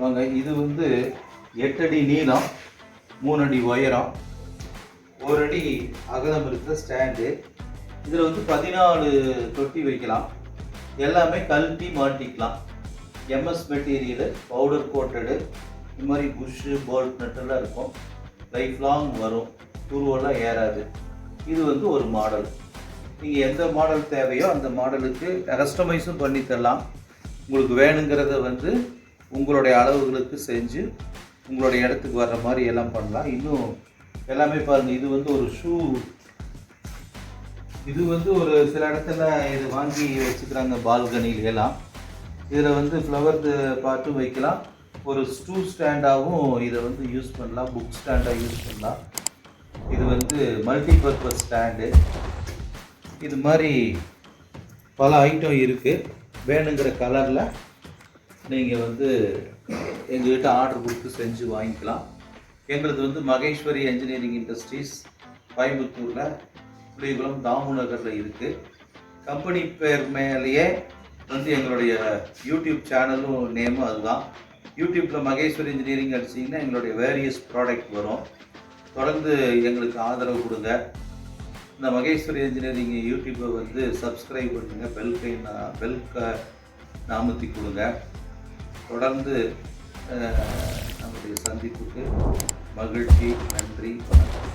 வாங்க இது வந்து எட்டு அடி நீளம் மூணு அடி உயரம் ஒரு அடி அகலம் இருக்கிற ஸ்டாண்டு. இதில் வந்து பதினாலு தொட்டி வைக்கலாம். எல்லாமே கழட்டி மாட்டிக்கலாம். எம்எஸ் மெட்டீரியலு பவுடர் கோட்டடு இது மாதிரி புஷ்ஷு போல்ட் நட்டெல்லாம் இருக்கும். லைஃப் லாங் வரும். துருவெல்லாம் ஏறாது. இது வந்து ஒரு மாடல். நீங்கள் எந்த மாடல் தேவையோ அந்த மாடலுக்கு கஸ்டமைஸும் பண்ணி தரலாம். உங்களுக்கு வேணுங்கிறத வந்து உங்களுடைய அளவுகளுக்கு செஞ்சு உங்களுடைய இடத்துக்கு வர்ற மாதிரி எல்லாம் பண்ணலாம். இன்னும் எல்லாமே பாருங்கள் இது வந்து ஒரு ஷூ. இது வந்து ஒரு சில இடத்துல இது வாங்கி வச்சுக்கிறாங்க பால்கனியில் எல்லாம் இதில் வந்து ஃப்ளவர் பாட்டும் வைக்கலாம். ஒரு ஸ்டூ ஸ்டாண்டாகவும் இதை வந்து யூஸ் பண்ணலாம் புக் ஸ்டாண்டாக யூஸ் பண்ணலாம். இது வந்து மல்டி பர்பஸ் ஸ்டாண்டு. இது மாதிரி பல ஐட்டம் இருக்குது வேணுங்கிற கலரில் நீங்கள் வந்து எங்கள்கிட்ட ஆர்டர் கொடுத்து செஞ்சு வாங்கிக்கலாம். எங்களுது வந்து மகேஸ்வரி என்ஜினியரிங் இண்டஸ்ட்ரீஸ் கோயம்புத்தூரில் புலிகுளம் தாமு நகரில் இருக்குது கம்பெனி பேர் மேலேயே வந்து எங்களுடைய யூடியூப் சேனலும் நேமும் அதுதான். யூடியூப்பில் மகேஸ்வரி இன்ஜினியரிங் அடிச்சிங்கன்னா எங்களுடைய வேரியஸ் ப்ராடக்ட் வரும். தொடர்ந்து எங்களுக்கு ஆதரவு கொடுங்க. இந்த மகேஸ்வரி இன்ஜினியரிங் யூடியூப்பை வந்து சப்ஸ்கிரைப் பண்ணுங்கள் பெல் கை பெல் அமுத்தி நாமத்தி கொடுங்க. தொடர்ந்து நம்முடைய சந்திப்புக்கு மகிழ்ச்சி நன்றி வணக்கம்.